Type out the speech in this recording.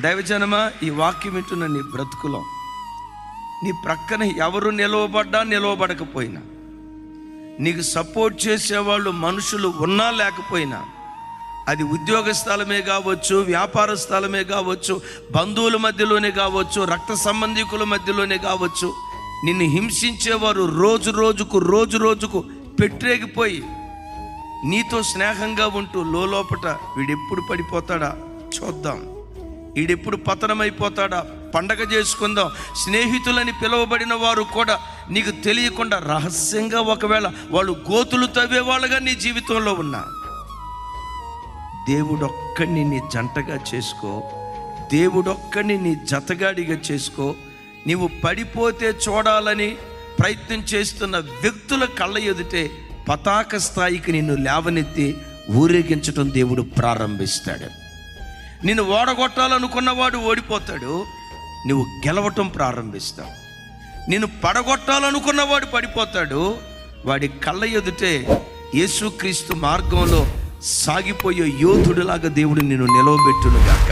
దైవజనమా ఈ వాక్యం వింటున్న నీ బ్రతుకులో. నీ ప్రక్కన ఎవరు నిలవబడ్డా నిలవబడకపోయినా. నీకు సపోర్ట్ చేసేవాళ్ళు మనుషులు ఉన్నా లేకపోయినా. అది ఉద్యోగ స్థలమే కావచ్చు వ్యాపార స్థలమే కావచ్చు బంధువుల మధ్యలోనే కావచ్చు రక్త సంబంధికుల మధ్యలోనే కావచ్చు. నిన్ను హింసించేవారు రోజు రోజుకు రోజు రోజుకు పెట్టేగిపోయి నీతో స్నేహంగా ఉంటూ లోపట వీడెప్పుడు పడిపోతాడా? చూద్దాం. ఈడెప్పుడు పతనమైపోతాడా? పండగ చేసుకుందాం. స్నేహితులని పిలువబడిన వారు కూడా నీకు తెలియకుండా రహస్యంగా ఒకవేళ వాళ్ళు గోతులు తవ్వేవాళ్ళుగా నీ జీవితంలో ఉన్నా. దేవుడొక్కడిని నీ జంటగా చేసుకో. దేవుడొక్కడిని నీ జతగాడిగా చేసుకో. నీవు పడిపోతే చూడాలని ప్రయత్నం చేస్తున్న వ్యక్తుల కళ్ళ ఎదుటే పతాక స్థాయికి నిన్ను లేవనెత్తి ఊరేగించటం దేవుడు ప్రారంభిస్తాడు. నిన్ను ఓడగొట్టాలనుకున్నవాడు ఓడిపోతాడు. నువ్వు గెలవటం ప్రారంభిస్తావు. నిన్ను పడగొట్టాలనుకున్నవాడు పడిపోతాడు. వాడి కళ్ళ ఎదుటే యేసుక్రీస్తు మార్గంలో సాగిపోయే యోధుడిలాగా దేవుడు నిన్ను నిలవబెట్టునుగాక.